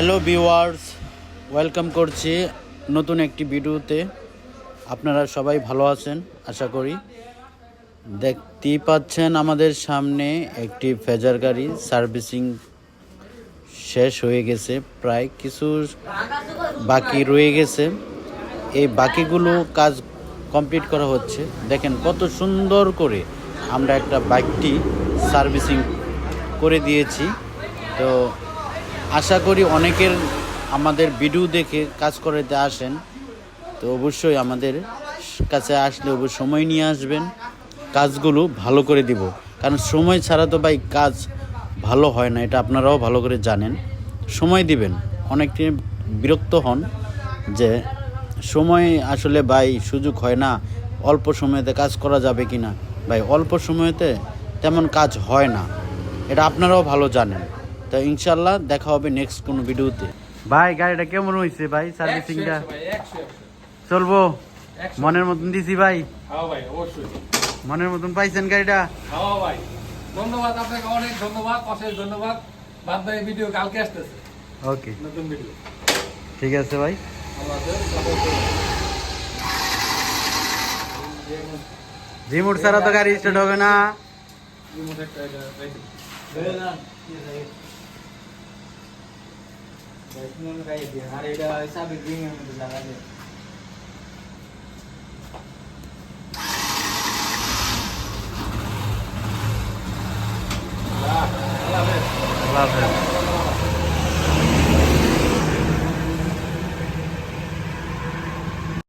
Hello viewers, welcome করছি নতুন একটি ভিডিওতে। আপনারা সবাই ভালো আছেন, আশা করি। দেখতেই পাচ্ছেন আমাদের সামনে একটি ফেজার গাড়ি, সার্ভিসিং শেষ হয়ে গেছে, প্রায় কিছু বাকি রয়ে গেছে। এই বাকিগুলো কাজ কমপ্লিট করা হচ্ছে। দেখেন কত সুন্দর করে আমরা একটা বাইকটি সার্ভিসিং করে দিয়েছি। তো আশা করি অনেকের আমাদের ভিডিও দেখে কাজ করাতে আসেন। তো অবশ্যই আমাদের কাছে আসলে অবশ্যই সময় নিয়ে আসবেন। কাজগুলো ভালো করে দিব। কারণ সময় ছাড়া তো ভাই কাজ ভালো হয় না, এটা আপনারাও ভালো করে জানেন। সময় দিবেন। অনেকটি বিরক্ত হন যে সময় আসলে ভাই সুযোগ হয় না, অল্প সময়তে কাজ করা যাবে কি না ভাই অল্প সময়তে তেমন কাজ হয় না। এটা আপনারাও ভালো জানেন। তো ইনশাল্লাহ দেখা হবে নেক্সট কোনো ভিডিওতে। ভাই গাড়িটা কেমন হয়েছে ভাই? সার্ভিসিংটা। চলবো? মনের মতন দিছি ভাই। হ্যাঁ ভাই, অবশ্যই। মনের মতন পাইছেন গাড়িটা? হ্যাঁ ভাই। ধন্যবাদ আপনাকে অনেক ধন্যবাদ অশেষ ধন্যবাদ। বাদ ভিডিও কালকে আসতেছে। ওকে নতুন ভিডিও ঠিক আছে ভাই। রিমোট ছাড়া তো গাড়ি স্টার্ট হবে না। remote একটা Ganun kayo din. Ari daw, sabi din yung dalaga din. Love it. Love it.